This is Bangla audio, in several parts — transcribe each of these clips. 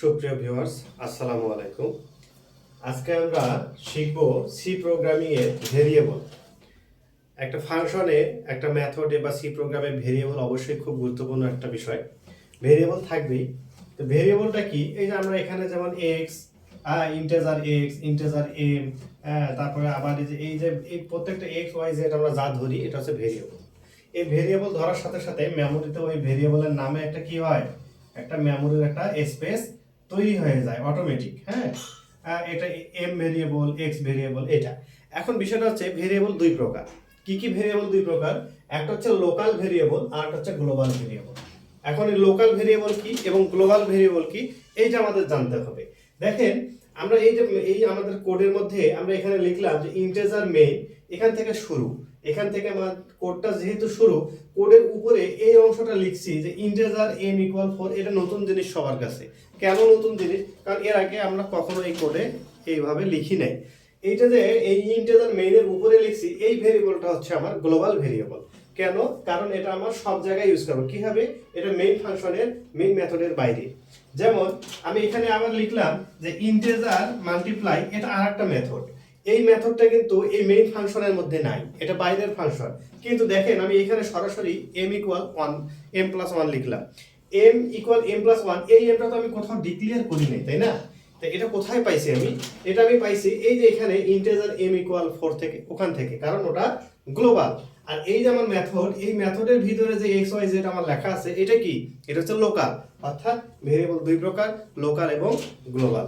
সুপ্রিয় ভিউয়ার্স, আসসালামু আলাইকুম। আজকে আমরা শিখব সি প্রোগ্রামিং এর ভেরিয়েবল একটা ফাংশনে একটা মেথডে বা সি প্রোগ্রামে ভেরিয়েবল অবশ্যই খুব গুরুত্বপূর্ণ একটা বিষয়। ভেরিয়েবল থাকবেই। তো ভেরিয়েবলটা কি? এই যে আমরা এখানে যেমন X integer X integer M তারপরে আবার এই যে এই যে, এই প্রত্যেকটা এক্স ওয়াই জেড আমরা যা ধরি, এটা হচ্ছে ভেরিয়েবল এই ভেরিয়েবল ধরার সাথে সাথে মেমোরিতে ওই ভেরিয়েবলের নামে একটা কি হয়? একটা মেমোরির একটা স্পেস তৈরি হয়ে যায় অটোমেটিক হ্যাঁ? এটা এম ভেরিয়েবল এক্স ভেরিয়েবল এটা। এখন বিষয়টা হচ্ছে ভেরিয়েবল দুই প্রকার। কি কি ভেরিয়েবল দুই প্রকার? একটা হচ্ছে লোকাল ভেরিয়েবল আর একটা হচ্ছে গ্লোবাল ভেরিয়েবল এখন এই লোকাল ভেরিয়েবল কি এবং গ্লোবাল ভেরিয়েবল কি, এইটা আমাদের জানতে হবে। দেখেন আমরা এই যে, এই আমাদের কোডের মধ্যে আমরা এখানে লিখলাম যে ইন্টেজার মেইন এখান থেকে শুরু। এখান থেকে আমার কোডটা যেহেতু শুরু কোডের উপরে এই অংশটা লিখছি যে ইন্টেজার এম ইকুয়াল ফোর এটা নতুন জিনিস সবার কাছে। কেন নতুন জিনিস? কারণ এর আগে আমরা কখনো এই কোডে এইভাবে লিখি নাই। এইটা যে এই ইন্টেজার মেইনের উপরে লিখছি, এই ভেরিয়েবলটা হচ্ছে আমার গ্লোবাল ভেরিয়েবল কেন? কারণ এটা আমার সব জায়গায় ইউজ করব। কি হবে? এটা মেইন ফাংশনের মেইন মেথডের বাইরে। যেমন, আমি এখানে আবার লিখলাম যে ইন্টেজার মাল্টিপ্লাই এটা আর একটা মেথড এই মেথডটা কিন্তু এই মেইন ফাংশনের মধ্যে নাই। এটা বাইরের ফাংশন কিন্তু দেখেন, আমি এখানে সরাসরি M equal one M plus one লিখলাম। M equal M plus one এই এমটা তো আমি কোথাও ডিক্লিয়ার করি নাই, তাই না? তো এটা কোথায় পাইছি আমি? এটা আমি পাইছি এই যে এখানে ইন্টেজার এম ইকুয়াল ফোর থেকে, ওখান থেকে। কারণ ওটা গ্লোবাল আর এই যে আমার মেথড এই মেথডের ভিতরে যে এক্স ওয়াই জেড আমার লেখা আছে, এটা কি? এটা হচ্ছে লোকাল অর্থাৎ ভেরিয়েবল দুই প্রকার লোকাল এবং গ্লোবাল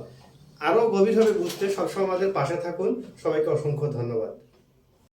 আরও গভীরভাবে বুঝতে সবসময় আমাদের পাশে থাকুন। সবাইকে অসংখ্য ধন্যবাদ।